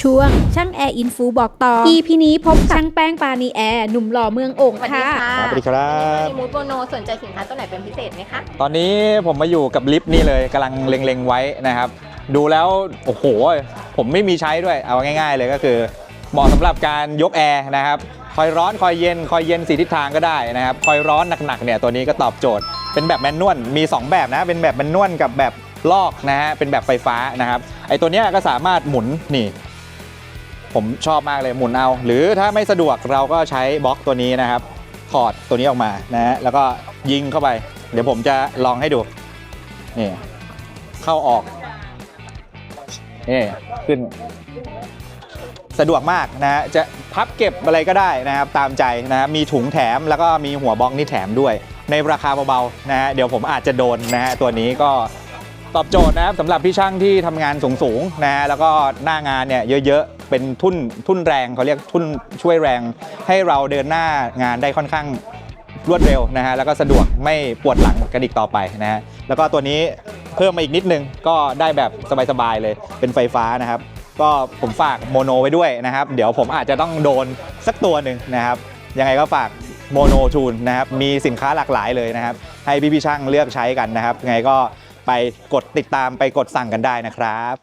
ช่วงช่างแอร์อินฟูบอกต่อ EP นี้พบช่างแป้งปานีแอร์หนุ่มหล่อเมืองโอ่งสวัสดีค่ะค่ะ สวัสดีครับวันนี้มูดโบโนสนใจสินค้าตัวไหนเป็นพิเศษไหมคะ ตอนนี้ผมมาอยู่กับลิฟต์นี่เลยกำลังเล็งๆไว้นะครับ ดูแล้ว โอ้โห ผมไม่มีใช้ด้วย เอาง่ายๆเลยก็คือ เหมาะสำหรับการยกแอร์นะครับ คอยร้อนคอยเย็น คอยเย็นสีทิศทางก็ได้นะครับ คอยร้อนหนักๆเนี่ยตัวนี้ก็ตอบโจทย์ เป็นแบบแมนนวล มี 2 แบบนะ เป็นแบบแมนนวลกับแบบลอกนะฮะ เป็นแบบไฟฟ้านะครับ ไอตัวเนี้ยก็สามารถหมุนนี่ ผมชอบมากเลยหมุนเอา หรือถ้าไม่สะดวกเราก็ใช้บล็อกตัวนี้นะครับถอดตัวนี้ออกมานะฮะแล้วก็ยิงเข้าไป เดี๋ยวผมจะลองให้ดูนี่เข้าออกนี่ขึ้น สะดวกมากนะฮะจะพับเก็บอะไรก็ได้นะครับ ตามใจนะครับมีถุงแถมแล้วก็มีหัวบล็อกนี่แถมด้วย ในราคาเบาๆนะฮะเดี๋ยวผมอาจจะโดนนะฮะตัวนี้ก็ ตอบโจทย์นะครับสำหรับพี่ช่างที่ทำงานสูงๆนะฮะแล้วก็หน้างานเนี่ยเยอะๆ เป็นทุ่นทุ่นแรงเขาเรียกทุ่นช่วยแรง ให้เราเดินหน้างานได้ค่อนข้างรวดเร็วนะฮะแล้วก็สะดวกไม่ปวดหลังกันอีกต่อไปนะฮะแล้วก็ตัวนี้เพิ่มมาอีกนิดนึงก็ได้แบบสบายๆเลยเป็นไฟฟ้านะครับ ก็ผมฝากโมโนไว้ด้วยนะครับ เดี๋ยวผมอาจจะต้องโดนสักตัวหนึ่งนะครับ ยังไงก็ฝากโมโนทูนนะครับ มีสินค้าหลากหลายเลยนะครับ ให้พี่ๆช่างเลือกใช้กันนะครับยังไงก็ ไปกดติดตามไปกดสั่งกันได้นะครับ